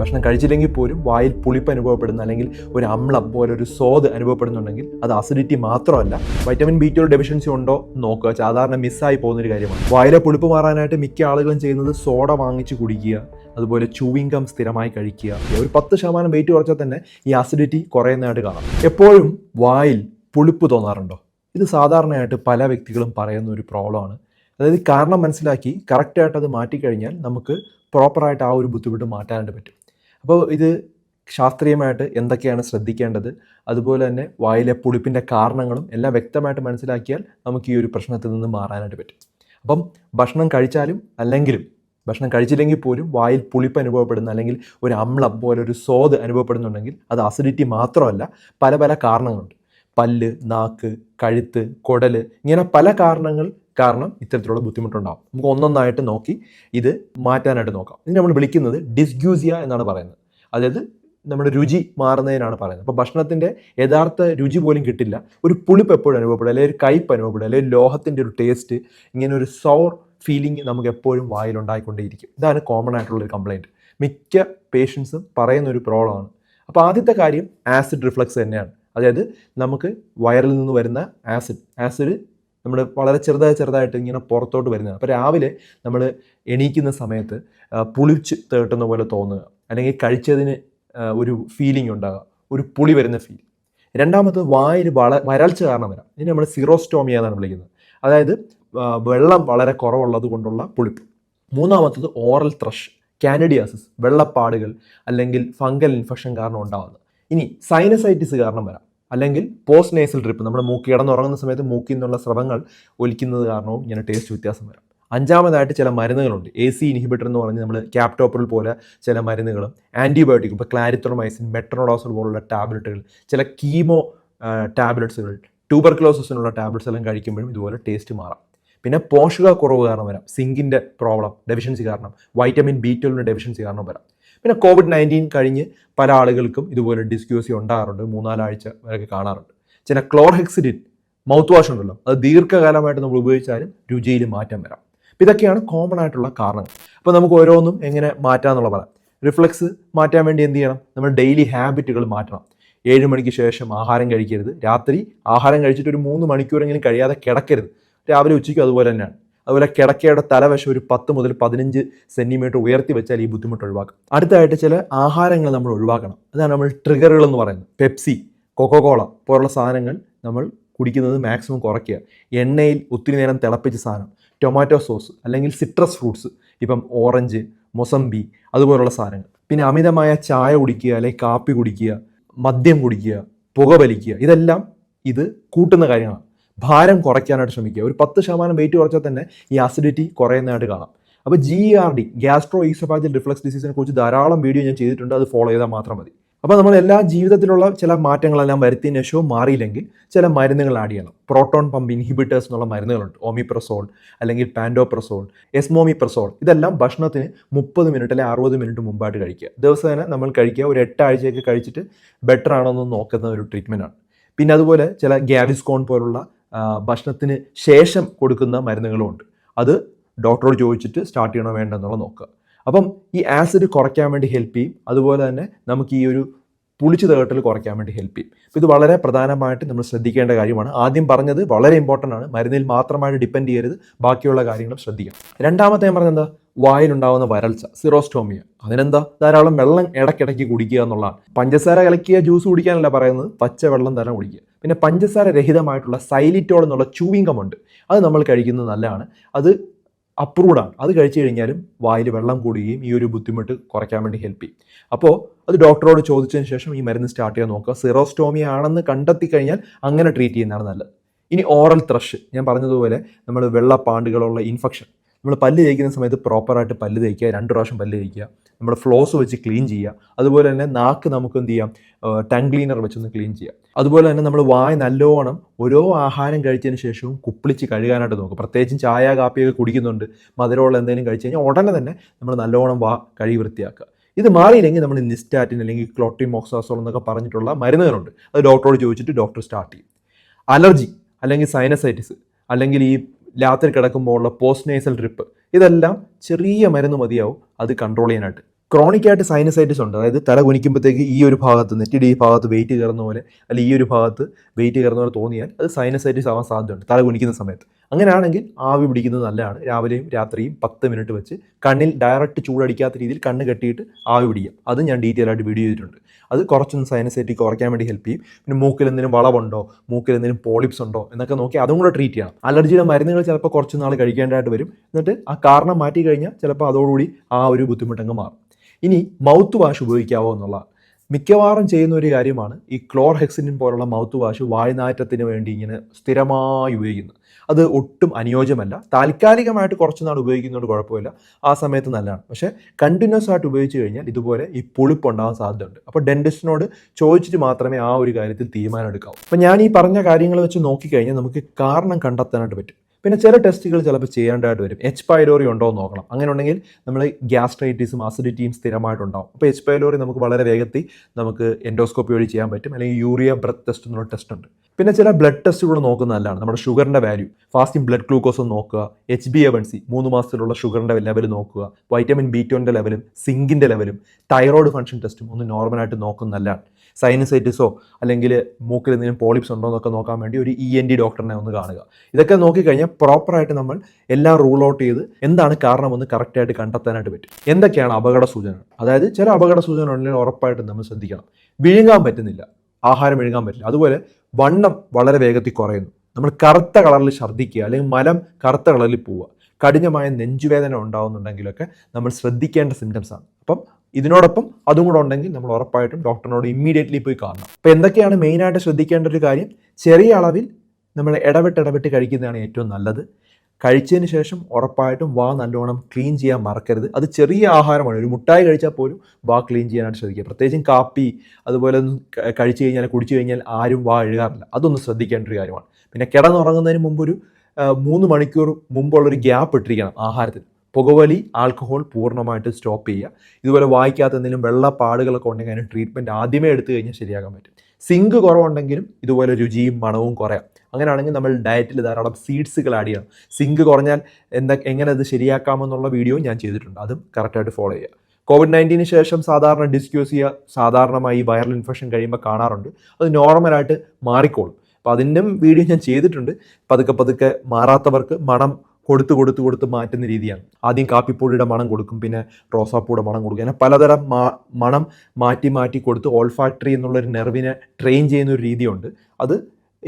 ഭക്ഷണം കഴിച്ചില്ലെങ്കിൽ പോലും വായിൽ പുളിപ്പ് അനുഭവപ്പെടുന്ന അല്ലെങ്കിൽ ഒരു അമ്ലം പോലെ ഒരു സ്വാദ് അനുഭവപ്പെടുന്നുണ്ടെങ്കിൽ അത് അസിഡിറ്റി മാത്രമല്ല. വൈറ്റമിൻ ബി ട്വൽവ് ഡെഫിഷ്യൻസി ഉണ്ടോ? നോക്കുക. സാധാരണ മിസ്സായി പോകുന്ന ഒരു കാര്യമാണ്. വായിലെ പുളിപ്പ് മാറാനായിട്ട് മിക്ക ആളുകളും ചെയ്യുന്നത് സോഡ വാങ്ങിച്ച് കുടിക്കുക അതുപോലെ ചൂവിംഗ് ഗം സ്ഥിരമായി കഴിക്കുക. ഒരു പത്ത് ശതമാനം വെയിറ്റ് കുറച്ചാൽ തന്നെ ഈ അസിഡിറ്റി കുറയുന്നതായിട്ട് കാണാം. എപ്പോഴും വായിൽ പുളിപ്പ് തോന്നാറുണ്ടോ? ഇത് സാധാരണയായിട്ട് പല വ്യക്തികളും പറയുന്ന ഒരു പ്രോബ്ലമാണ് അതായത് കാരണം മനസ്സിലാക്കി കറക്റ്റായിട്ട് അത് മാറ്റിക്കഴിഞ്ഞാൽ നമുക്ക് പ്രോപ്പറായിട്ട് ആ ഒരു ബുദ്ധിമുട്ട് മാറ്റാനായിട്ട് പറ്റും. അപ്പോൾ ഇത് ശാസ്ത്രീയമായിട്ട് എന്തൊക്കെയാണ് ശ്രദ്ധിക്കേണ്ടത്? അതുപോലെ തന്നെ വായിലെ പുളിപ്പിന്റെ കാരണങ്ങളും എല്ലാം വ്യക്തമായിട്ട് മനസ്സിലാക്കിയാൽ നമുക്ക് ഈ ഒരു പ്രശ്നത്തിൽ നിന്ന് മാറാനായിട്ട് പറ്റും. അപ്പം ഭക്ഷണം കഴിച്ചാലും അല്ലെങ്കിലും ഭക്ഷണം കഴിച്ചില്ലെങ്കിൽ പോലും വായിൽ പുളിപ്പ് അനുഭവപ്പെടുന്ന അല്ലെങ്കിൽ ഒരു അമ്ലം പോലെ ഒരു സ്വാദ് അനുഭവപ്പെടുന്നുണ്ടെങ്കിൽ അത് അസിഡിറ്റി മാത്രമല്ല പല പല കാരണങ്ങളുണ്ട്. പല്ല് നാക്ക് കഴുത്ത് കുടൽ ഇങ്ങനെ പല കാരണങ്ങൾ കാരണം ഇത്തരത്തിലുള്ള ബുദ്ധിമുട്ടുണ്ടാകും നമുക്ക് ഒന്നൊന്നായിട്ട് നോക്കി ഇത് മാറ്റാനായിട്ട് നോക്കാം. ഇതിന് നമ്മൾ വിളിക്കുന്നത് ഡിസ്ഗ്യൂസിയ എന്നാണ് പറയുന്നത്. അതായത് നമ്മുടെ രുചി മാറുന്നതിനാണ് പറയുന്നത്. അപ്പോൾ ഭക്ഷണത്തിന്റെ യഥാർത്ഥ രുചി പോലും കിട്ടില്ല. ഒരു പുളിപ്പ് എപ്പോഴും അനുഭവപ്പെടും. അല്ലെങ്കിൽ ഒരു കയ്പ് അനുഭവപ്പെടും. അല്ലെങ്കിൽ ലോഹത്തിന്റെ ഒരു ടേസ്റ്റ് ഇങ്ങനെ ഒരു സോർ ഫീലിംഗ് നമുക്ക് എപ്പോഴും വായിലുണ്ടായിക്കൊണ്ടേയിരിക്കും. ഇതാണ് കോമൺ ആയിട്ടുള്ള ഒരു കംപ്ലൈന്റ് മിക്ക പേഷ്യൻസും പറയുന്ന ഒരു പ്രോബ്ലമാണ് അപ്പോൾ ആദ്യത്തെ കാര്യം ആസിഡ് റിഫ്ലക്സ് തന്നെയാണ്. അതായത് നമുക്ക് വയറിൽ നിന്ന് വരുന്ന ആസിഡ് ആസിഡ് നമ്മൾ വളരെ ചെറുതായി ചെറുതായിട്ട് ഇങ്ങനെ പുറത്തോട്ട് വരുന്നത് അപ്പോൾ രാവിലെ നമ്മൾ എണീക്കുന്ന സമയത്ത് പുളിച്ച് തേട്ടുന്ന പോലെ തോന്നുക. അല്ലെങ്കിൽ കഴിച്ചതിന് ഒരു ഫീലിംഗ് ഉണ്ടാകുക. ഒരു പുളി വരുന്ന ഫീൽ രണ്ടാമത് വായിൽ വള വരൾച്ച കാരണം വരാം. ഇതിന് നമ്മൾ സിറോസ്റ്റോമിയ എന്നാണ് വിളിക്കുന്നത്. അതായത് വെള്ളം വളരെ കുറവുള്ളത് കൊണ്ടുള്ള പുളിപ്പ്. മൂന്നാമത്തത് ഓറൽ ത്രഷ് കാനഡിയാസിസ് വെള്ളപ്പാടുകൾ അല്ലെങ്കിൽ ഫംഗൽ ഇൻഫെക്ഷൻ കാരണം ഉണ്ടാകുന്നത്. ഇനി സൈനസൈറ്റിസ് കാരണം വരാം. അല്ലെങ്കിൽ പോസ്റ്റ് നേസൽ ഡ്രിപ്പ് നമ്മുടെ മൂക്കി കിടന്നുറങ്ങുന്ന സമയത്ത് മൂക്കിൽ നിന്നുള്ള സ്രവങ്ങൾ ഒലിക്കുന്നത് കാരണവും ഇങ്ങനെ ടേസ്റ്റ് വ്യത്യാസം വരാം. അഞ്ചാമതായിട്ട് ചില മരുന്നുകളുണ്ട്. എ സി ഇൻഹിബിറ്റർ എന്ന് പറഞ്ഞ് നമ്മൾ ക്യാപ്റ്റോപ്പറിൽ പോലെ ചില മരുന്നുകളും ആന്റിബയോട്ടിക് ഇപ്പോൾ ക്ലാരിത്രോമൈസിൻ മെട്രോഡോസൽ പോലുള്ള ടാബ്ലറ്റുകൾ ചില കീമോ ടാബ്ലറ്റ്സുകൾ ട്യൂബർക്ലോസിനുള്ള ടാബ്ലറ്റ്സ് എല്ലാം കഴിക്കുമ്പോഴും ഇതുപോലെ ടേസ്റ്റ് മാറാം. പിന്നെ പോഷകക്കുറവ് കാരണം വരാം. സിങ്കിന്റെ പ്രോബ്ലം ഡെഫിഷ്യൻസി കാരണം. വൈറ്റമിൻ ബി ട്വൽവിന്റെ ഡെഫിഷ്യൻസി കാരണം വരാം. പിന്നെ കോവിഡ് നയന്റീൻ കഴിഞ്ഞ് പല ആളുകൾക്കും ഇതുപോലെ ഡിസ്ക്യൂസി ഉണ്ടാകാറുണ്ട്. മൂന്നാലാഴ്ച വരെയൊക്കെ കാണാറുണ്ട്. ചില ക്ലോർഹെക്സിഡിൻ മൗത്ത് വാഷ് ഉണ്ടല്ലോ. അത് ദീർഘകാലമായിട്ട് നമ്മൾ ഉപയോഗിച്ചാലും രുചിയിൽ മാറ്റം വരാം. അപ്പം ഇതൊക്കെയാണ് കോമൺ ആയിട്ടുള്ള കാരണങ്ങൾ. അപ്പോൾ നമുക്ക് ഓരോന്നും എങ്ങനെ മാറ്റാമെന്നുള്ള പറയാം. റിഫ്ലക്സ് മാറ്റാൻ വേണ്ടി എന്ത് ചെയ്യണം? നമ്മൾ ഡെയിലി ഹാബിറ്റുകൾ മാറ്റണം. ഏഴ് മണിക്ക് ശേഷം ആഹാരം കഴിക്കരുത്. രാത്രി ആഹാരം കഴിച്ചിട്ട് ഒരു മൂന്ന് മണിക്കൂറെങ്കിലും കഴിയാതെ കിടക്കരുത്. രാവിലെ ഉച്ചയ്ക്കും അതുപോലെ തന്നെയാണ്. അതുപോലെ കിടക്കയുടെ തലവശം ഒരു പത്ത് മുതൽ പതിനഞ്ച് സെന്റിമീറ്റർ ഉയർത്തി വെച്ചാൽ ഈ ബുദ്ധിമുട്ട് ഒഴിവാക്കാം. അടുത്തായിട്ട് ചില ആഹാരങ്ങൾ നമ്മൾ ഒഴിവാക്കണം. അതാണ് നമ്മൾ ട്രിഗറുകൾ എന്ന് പറയുന്നത്. പെപ്സി കൊക്കോകോള പോലുള്ള സാധനങ്ങൾ നമ്മൾ കുടിക്കുന്നത് മാക്സിമം കുറയ്ക്കുക. എണ്ണയിൽ ഒത്തിരി നേരം തിളപ്പിച്ച സാധനം ടൊമാറ്റോ സോസ് അല്ലെങ്കിൽ സിട്രസ് ഫ്രൂട്ട്സ് ഇപ്പം ഓറഞ്ച് മൊസംബി അതുപോലുള്ള സാധനങ്ങൾ. പിന്നെ അമിതമായ ചായ കുടിക്കുക അല്ലെങ്കിൽ കാപ്പി കുടിക്കുക മദ്യം കുടിക്കുക പുക വലിക്കുക ഇതെല്ലാം ഇത് കൂട്ടുന്ന കാര്യങ്ങളാണ്. ഭാരം കുറയ്ക്കാനായിട്ട് ശ്രമിക്കുക. ഒരു പത്ത് ശതമാനം വെയിറ്റ് കുറച്ചാൽ തന്നെ ഈ ആസിഡിറ്റി കുറയുന്നതായിട്ട് കാണാം. അപ്പോൾ G R D gastro oesophageal reflux ഡിസീസിനെ കുറിച്ച് ധാരാളം വീഡിയോ ഞാൻ ചെയ്തിട്ടുണ്ട്. അത് ഫോളോ ചെയ്താൽ മാത്രം മതി. അപ്പോൾ നമ്മൾ എല്ലാ ജീവിതത്തിലുള്ള ചില മാറ്റങ്ങളെല്ലാം വരുത്തിയതിന് ശേഷവും മാറിയില്ലെങ്കിൽ ചില മരുന്നുകൾ ആഡ് ചെയ്യണം. പ്രോട്ടോൺ പമ്പ് ഇൻഹിബിറ്റേഴ്സ് എന്നുള്ള മരുന്നുകളുണ്ട്. ഓമിപ്രസോൾ അല്ലെങ്കിൽ പാൻഡോപ്രസോൾ എസ്മോമിപ്രസോൾ ഇതെല്ലാം ഭക്ഷണത്തിന് മുപ്പത് മിനിറ്റ് അല്ലെങ്കിൽ അറുപത് മിനിറ്റ് മുമ്പായിട്ട് കഴിക്കുക. ദിവസേന നമ്മൾ കഴിക്കുക. ഒരു എട്ടാഴ്ചയൊക്കെ കഴിച്ചിട്ട് ബെറ്റർ ആണോ എന്ന് നോക്കുന്ന ഒരു ട്രീറ്റ്മെന്റാണ് പിന്നെ അതുപോലെ ചില ഗ്യാവിസ്കോൺ പോലുള്ള ഭക്ഷണത്തിന് ശേഷം കൊടുക്കുന്ന മരുന്നുകളുമുണ്ട്. അത് ഡോക്ടറോട് ചോദിച്ചിട്ട് സ്റ്റാർട്ട് ചെയ്യണോ വേണ്ടെന്നുള്ള നോക്കുക. അപ്പം ഈ ആസിഡ് കുറയ്ക്കാൻ വേണ്ടി ഹെൽപ്പ് ചെയ്യും. അതുപോലെ തന്നെ നമുക്ക് ഈ ഒരു പുളിച്ചു തേട്ടൽ കുറയ്ക്കാൻ വേണ്ടി ഹെൽപ്പ് ചെയ്യും. ഇത് വളരെ പ്രധാനമായിട്ട് നമ്മൾ ശ്രദ്ധിക്കേണ്ട കാര്യമാണ്. ആദ്യം പറഞ്ഞത് വളരെ ഇമ്പോർട്ടന്റ് ആണ്. മരുന്നിൽ മാത്രമായിട്ട് ഡിപ്പെൻഡ് ചെയ്യരുത്. ബാക്കിയുള്ള കാര്യങ്ങളും ശ്രദ്ധിക്കണം. രണ്ടാമത്തെ ഞാൻ പറഞ്ഞത് വായിലുണ്ടാകുന്ന വരൾച്ച സിറോസ്റ്റോമിയ. അതിനെന്താ? ധാരാളം വെള്ളം ഇടയ്ക്കിടയ്ക്ക് കുടിക്കുക എന്നുള്ളതാണ്. പഞ്ചസാര കലക്കിയ ജ്യൂസ് കുടിക്കാനല്ല പറയുന്നത്. പച്ച വെള്ളം തന്നെ കുടിക്കുക. പിന്നെ പഞ്ചസാര രഹിതമായിട്ടുള്ള സൈലിറ്റോൾ എന്നുള്ള ചൂവിംഗം ഉണ്ട് അത് നമ്മൾ കഴിക്കുന്നത് നല്ലതാണ്. അത് അപ്രൂവ്ഡാണ് അത് കഴിച്ചു കഴിഞ്ഞാലും വായിൽ വെള്ളം കൂടുകയും ഈ ഒരു ബുദ്ധിമുട്ട് കുറയ്ക്കാൻ വേണ്ടി ഹെൽപ്പ് ചെയ്യും. അപ്പോൾ അത് ഡോക്ടറോട് ചോദിച്ചതിന് ശേഷം ഈ മരുന്ന് സ്റ്റാർട്ട് ചെയ്യാൻ നോക്കുക. സിറോസ്റ്റോമിയ ആണെന്ന് കണ്ടെത്തി കഴിഞ്ഞാൽ അങ്ങനെ ട്രീറ്റ് ചെയ്യുന്നതാണ് നല്ലത്. ഇനി ഓറൽ ത്രഷ് ഞാൻ പറഞ്ഞതുപോലെ നമ്മൾ വെള്ളപ്പാണ്ടുകളുള്ള ഇൻഫെക്ഷൻ നമ്മൾ പല്ല് തേക്കുന്ന സമയത്ത് പ്രോപ്പറായിട്ട് പല്ല് തേക്കുക. രണ്ട് പ്രാവശ്യം പല്ല് തേക്കുക. നമ്മുടെ ഫ്ലോസ് വെച്ച് ക്ലീൻ ചെയ്യുക. അതുപോലെ തന്നെ നാക്ക് നമുക്ക് എന്ത് ചെയ്യാം? ടങ് ക്ലീനർ വെച്ചൊന്ന് ക്ലീൻ ചെയ്യാം അതുപോലെ തന്നെ നമ്മൾ വായ നല്ലോണം ഓരോ ആഹാരം കഴിച്ചതിന് ശേഷവും കുപ്പിളിച്ച് കഴുകാനായിട്ട് നോക്കും. പ്രത്യേകിച്ചും ചായ കാപ്പിയൊക്കെ കുടിക്കുന്നുണ്ട്. മധുരമുള്ള എന്തെങ്കിലും കഴിച്ച് കഴിഞ്ഞാൽ ഉടനെ തന്നെ നമ്മൾ നല്ലോണം വാ കഴുകി വൃത്തിയാക്കുക. ഇത് മാറിയില്ലെങ്കിൽ നമ്മൾ നിസ്റ്റാറ്റിൻ അല്ലെങ്കിൽ ക്ലോട്ടിമോക്സാസോൾ എന്നൊക്കെ പറഞ്ഞിട്ടുള്ള മരുന്നുകളുണ്ട്. അത് ഡോക്ടറോട് ചോദിച്ചിട്ട് ഡോക്ടർ സ്റ്റാർട്ട് ചെയ്യും. അലർജി അല്ലെങ്കിൽ സൈനസൈറ്റിസ് അല്ലെങ്കിൽ ഈ രാത്രി കിടക്കുമ്പോൾ ഉള്ള പോസ്റ്റ് നേസൽ ഡ്രിപ്പ് ഇതെല്ലാം ചെറിയ മരുന്ന് മതിയാവും. അത് കൺട്രോൾ ചെയ്യാനായിട്ട് ക്രോണിക് ആയിട്ട് സൈനസൈറ്റിസ് ഉണ്ട്. അതായത് തല കുനിക്കുമ്പോഴത്തേക്ക് ഈ ഒരു ഭാഗത്ത് നെറ്റിയുടെ ഈ ഭാഗത്ത് വെയിറ്റ് കയറുന്ന പോലെ അല്ലെങ്കിൽ ഈ ഒരു ഭാഗത്ത് വെയിറ്റ് കയറുന്ന പോലെ തോന്നിയാൽ അത് സൈനസൈറ്റിസ് ആവാൻ സാധ്യതയുണ്ട് തല കുനിക്കുന്ന സമയത്ത്. അങ്ങനെയാണെങ്കിൽ ആവി പിടിക്കുന്നത് നല്ലതാണ്. രാവിലെയും രാത്രിയും പത്ത് മിനിറ്റ് വെച്ച് കണ്ണിൽ ഡയറക്റ്റ് ചൂടടിക്കാത്ത രീതിയിൽ കണ്ണ് കെട്ടിയിട്ട് ആവി പിടിക്കാം. അത് ഞാൻ ഡീറ്റെയിൽ ആയിട്ട് വീഡിയോ ചെയ്തിട്ടുണ്ട്. അത് കുറച്ചൊന്ന് സൈനസൈറ്റിക്ക് കുറയ്ക്കാൻ വേണ്ടി ഹെൽപ്പ് ചെയ്യും. പിന്നെ മൂക്കിൽ എന്തെങ്കിലും വളവുണ്ടോ? മൂക്കിൽ എന്തെങ്കിലും പോളിപ്സ് ഉണ്ടോ? എന്നൊക്കെ നോക്കി അതും കൂടെ ട്രീറ്റ് ചെയ്യണം. അലർജിയുടെ മരുന്നുകൾ ചിലപ്പോൾ കുറച്ച് നാൾ കഴിക്കേണ്ടതായിട്ട് വരും. എന്നിട്ട് ആ കാരണം മാറ്റി കഴിഞ്ഞാൽ ചിലപ്പോൾ അതോടുകൂടി ആ ഒരു ബുദ്ധിമുട്ടങ്ങ് മാറും. ഇനി മൗത്ത് വാഷ് ഉപയോഗിക്കാവോ എന്നുള്ള മിക്കവാറും ചെയ്യുന്ന ഒരു കാര്യമാണ് ഈ ക്ലോർഹെക്സിനിൻ പോലുള്ള മൗത്ത് വാഷ് വായ്നാറ്റത്തിന് വേണ്ടി ഇങ്ങനെ സ്ഥിരമായി ഉപയോഗിക്കുന്നത്. അത് ഒട്ടും അനുയോജ്യമല്ല. താൽക്കാലികമായിട്ട് കുറച്ച് നാൾ ഉപയോഗിക്കുന്നതുകൊണ്ട് കുഴപ്പമില്ല. ആ സമയത്ത് നല്ലതാണ്. പക്ഷേ കണ്ടിന്യൂസ് ആയിട്ട് ഉപയോഗിച്ച് കഴിഞ്ഞാൽ ഇതുപോലെ ഈ പുളിപ്പ് ഉണ്ടാകാൻ സാധ്യതയുണ്ട്. അപ്പോൾ ഡെന്റിസ്റ്റിനോട് ചോദിച്ചിട്ട് മാത്രമേ ആ ഒരു കാര്യത്തിൽ തീരുമാനം എടുക്കാവൂ. അപ്പോൾ ഞാൻ ഈ പറഞ്ഞ കാര്യങ്ങൾ വെച്ച് നോക്കിക്കഴിഞ്ഞാൽ നമുക്ക് കാരണം കണ്ടെത്താനായിട്ട് പറ്റും. പിന്നെ ചില ടെസ്റ്റുകൾ ചിലപ്പോൾ ചെയ്യേണ്ടതായിട്ട് വരും. എച്ച് പൈലോറി ഉണ്ടോ എന്ന് നോക്കണം. അങ്ങനെ ഉണ്ടെങ്കിൽ നമ്മൾ ഗ്യാസ്ട്രൈറ്റിസും അസിഡിറ്റിയും സ്ഥിരമായിട്ടുണ്ടാവും. അപ്പോൾ എച്ച് പൈലോറി നമുക്ക് വളരെ വേഗത്തിൽ നമുക്ക് എൻഡോസ്കോപ്പി വഴി ചെയ്യാൻ പറ്റും. അല്ലെങ്കിൽ യൂറിയ ബ്രത്ത് ടെസ്റ്റ് എന്നുള്ള ടെസ്റ്റ് ഉണ്ട്. പിന്നെ ചില ബ്ലഡ് ടെസ്റ്റുകൾ നോക്കുന്ന നല്ലതാണ്. നമ്മുടെ ഷുഗറിന്റെ വാല്യൂ ഫാസ്റ്റിംഗ് ബ്ലഡ് ഗ്ലൂക്കോസ് നോക്കുക. H B A one C മൂന്ന് മാസത്തിലുള്ള ഷുഗറിന്റെ ലെവൽ നോക്കുക. വൈറ്റമിൻ ബി ടുവിന്റെ ലെവലും സിങ്കിന്റെ ലെവലും തൈറോയ്ഡ് ഫംഗ്ഷൻ ടെസ്റ്റും ഒന്ന് നോർമലായിട്ട് നോക്കുന്ന നല്ലതാണ്. സൈനസൈറ്റിസോ അല്ലെങ്കിൽ മൂക്കിൽ എന്തെങ്കിലും പോളിപ്സ് ഉണ്ടോ എന്നൊക്കെ നോക്കാൻ വേണ്ടി ഒരു ഇ എൻ ഡി ഡോക്ടറിനെ ഒന്ന് കാണുക. ഇതൊക്കെ നോക്കിക്കഴിഞ്ഞാൽ പ്രോപ്പറായിട്ട് നമ്മൾ എല്ലാം റൂൾ ഔട്ട് ചെയ്ത് എന്താണ് കാരണം കാരണമെന്ന് കറക്റ്റായിട്ട് കണ്ടെത്താനായിട്ട് പറ്റും. എന്തൊക്കെയാണ് അപകട സൂചന അതായത് ചില അപകട സൂചന ഉണ്ടെങ്കിൽ ഉറപ്പായിട്ടും നമ്മൾ ശ്രദ്ധിക്കണം. വിഴുങ്ങാൻ പറ്റുന്നില്ല. ആഹാരം വിഴുങ്ങാൻ പറ്റില്ല. അതുപോലെ വണ്ണം വളരെ വേഗത്തിൽ കുറയുന്നു. നമ്മൾ കറുത്ത കളറിൽ ഛർദ്ദിക്കുക അല്ലെങ്കിൽ മലം കറുത്ത കളറിൽ പോവുക. കഠിനമായ നെഞ്ചുവേദന ഉണ്ടാവുന്നുണ്ടെങ്കിലൊക്കെ നമ്മൾ ശ്രദ്ധിക്കേണ്ട സിംറ്റംസ് ആണ്. അപ്പം ഇതിനോടൊപ്പം അതും കൂടെ ഉണ്ടെങ്കിൽ നമ്മൾ ഉറപ്പായിട്ടും ഡോക്ടറിനോട് ഇമ്മീഡിയറ്റ്ലി പോയി കാണണം. അപ്പോൾ എന്തൊക്കെയാണ് മെയിനായിട്ട് ശ്രദ്ധിക്കേണ്ട ഒരു കാര്യം? ചെറിയ അളവിൽ നമ്മൾ ഇടവിട്ട് ഇടവിട്ട് കഴിക്കുന്നതാണ് ഏറ്റവും നല്ലത്. കഴിച്ചതിന് ശേഷം ഉറപ്പായിട്ടും വാ നല്ലോണം ക്ലീൻ ചെയ്യാൻ മറക്കരുത്. അത് ചെറിയ ആഹാരമാണ്. ഒരു മുട്ടായി കഴിച്ചാൽ പോലും വാ ക്ലീൻ ചെയ്യാനായിട്ട് ശ്രദ്ധിക്കുക. പ്രത്യേകിച്ചും കാപ്പി അതുപോലെ ഒന്നും കഴിച്ചു കഴിഞ്ഞാൽ കുടിച്ചു കഴിഞ്ഞാൽ ആരും വാ എഴുകാറില്ല അതൊന്ന് ശ്രദ്ധിക്കേണ്ട ഒരു കാര്യമാണ്. പിന്നെ കിടന്നുറങ്ങുന്നതിന് മുമ്പ് ഒരു മൂന്ന് മണിക്കൂർ മുമ്പുള്ളൊരു ഗ്യാപ്പ് ഇട്ടിരിക്കണം ആഹാരത്തിന്. പുകവലി ആൽക്കഹോൾ പൂർണമായിട്ട് സ്റ്റോപ്പ് ചെയ്യുക. ഇതുപോലെ വായിക്കാത്ത എന്തെങ്കിലും വെള്ളപ്പാടുകളൊക്കെ ഉണ്ടെങ്കിൽ അതിന് ട്രീറ്റ്മെന്റ് ആദ്യമേ എടുത്തു കഴിഞ്ഞാൽ ശരിയാക്കാൻ പറ്റും. സിങ്ക് കുറവുണ്ടെങ്കിലും ഇതുപോലെ രുചിയും മണവും കുറയാം. അങ്ങനെയാണെങ്കിൽ നമ്മൾ ഡയറ്റിൽ ധാരാളം സീഡ്സുകൾ ആഡ് ചെയ്യണം. സിങ്ക് കുറഞ്ഞാൽ എന്താ എങ്ങനെ അത് ശരിയാക്കാമെന്നുള്ള വീഡിയോ ഞാൻ ചെയ്തിട്ടുണ്ട്. അതും കറക്റ്റായിട്ട് ഫോളോ ചെയ്യുക. കോവിഡ് നയന്റീന് ശേഷം സാധാരണ ഡിസ്ക്യൂസിയ സാധാരണമായി വൈറൽ ഇൻഫെക്ഷൻ കഴിയുമ്പോൾ കാണാറുണ്ട്. അത് നോർമലായിട്ട് മാറിക്കോളും. അപ്പോൾ അതിന്റെ വീഡിയോ ഞാൻ ചെയ്തിട്ടുണ്ട്. പതുക്കെ പതുക്കെ മാറാത്തവർക്ക് മണം കൊടുത്ത് കൊടുത്ത് കൊടുത്ത് മാറ്റുന്ന രീതിയാണ്. ആദ്യം കാപ്പിപ്പൊടിയുടെ മണം കൊടുക്കും പിന്നെ റോസാപ്പൂടെ മണം കൊടുക്കും. അങ്ങനെ പലതരം മണം മാറ്റി മാറ്റി കൊടുത്ത് ഓൾഫാക്ടറി എന്നുള്ളൊരു നെർവിനെ ട്രെയിൻ ചെയ്യുന്ന ഒരു രീതിയുണ്ട്. അത്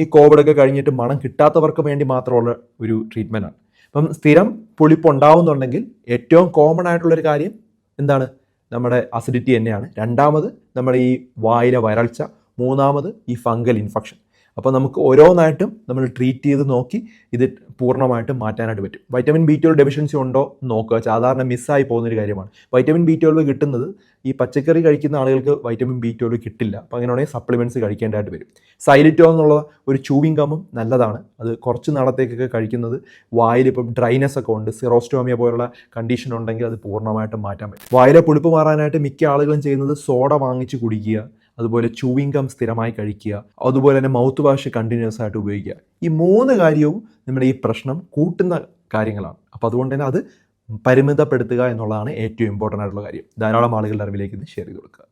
ഈ കോവിഡൊക്കെ കഴിഞ്ഞിട്ട് മണം കിട്ടാത്തവർക്ക് വേണ്ടി മാത്രമുള്ള ഒരു ട്രീറ്റ്മെന്റാണ് അപ്പം സ്ഥിരം പുളിപ്പ് ഉണ്ടാവുന്നുണ്ടെങ്കിൽ ഏറ്റവും കോമൺ ആയിട്ടുള്ളൊരു കാര്യം എന്താണ്? നമ്മുടെ അസിഡിറ്റി തന്നെയാണ്. രണ്ടാമത് നമ്മുടെ ഈ വായിലെ വരൾച്ച. മൂന്നാമത് ഈ ഫംഗൽ ഇൻഫെക്ഷൻ. അപ്പോൾ നമുക്ക് ഓരോന്നായിട്ടും നമ്മൾ ട്രീറ്റ് ചെയ്ത് നോക്കി ഇത് പൂർണമായിട്ടും മാറ്റാനായിട്ട് പറ്റും. വൈറ്റമിൻ ബി ട്വൽവ് ഡെഫിഷ്യൻസി ഉണ്ടോ നോക്കുക. സാധാരണ മിസ്സായി പോകുന്നൊരു കാര്യമാണ്. വൈറ്റമിൻ ബി ട്വൽവ് കിട്ടുന്നത് ഈ പച്ചക്കറി കഴിക്കുന്ന ആളുകൾക്ക് വൈറ്റമിൻ ബി ട്വൽവ് കിട്ടില്ല. അപ്പോൾ അങ്ങനെയാണെങ്കിൽ സപ്ലിമെന്റ്സ് കഴിക്കേണ്ടതായിട്ട് വരും. സൈലിറ്റോ എന്നുള്ള ഒരു ചൂവിങ് ഗമ്മും നല്ലതാണ്. അത് കുറച്ച് നാളത്തേക്കൊക്കെ കഴിക്കുന്നത് വായിൽ ഇപ്പം ഡ്രൈനെസ് ഒക്കെ ഉണ്ട്. സിറോസ്റ്റോമിയ പോലുള്ള കണ്ടീഷൻ ഉണ്ടെങ്കിൽ അത് പൂർണമായിട്ടും മാറ്റാൻ പറ്റും. വായിലെ പുളിപ്പ് മാറാനായിട്ട് മിക്ക ആളുകളും ചെയ്യുന്നത് സോഡ വാങ്ങിച്ച് കുടിക്കുക. അതുപോലെ ചൂവിങ് ഗം സ്ഥിരമായി കഴിക്കുക അതുപോലെ തന്നെ മൗത്ത് വാഷ് കണ്ടിന്യൂസ് ആയിട്ട് ഉപയോഗിക്കുക. ഈ മൂന്ന് കാര്യവും നമ്മുടെ ഈ പ്രശ്നം കൂട്ടുന്ന കാര്യങ്ങളാണ്. അപ്പോൾ അതുകൊണ്ട് തന്നെ അത് പരിമിതപ്പെടുത്തുക എന്നുള്ളതാണ് ഏറ്റവും ഇമ്പോർട്ടന്റ് ആയിട്ടുള്ള കാര്യം. ധാരാളം ആളുകളുടെ അറിവിലേക്ക് ഇത് ഷെയർ ചെയ്ത് കൊടുക്കുക.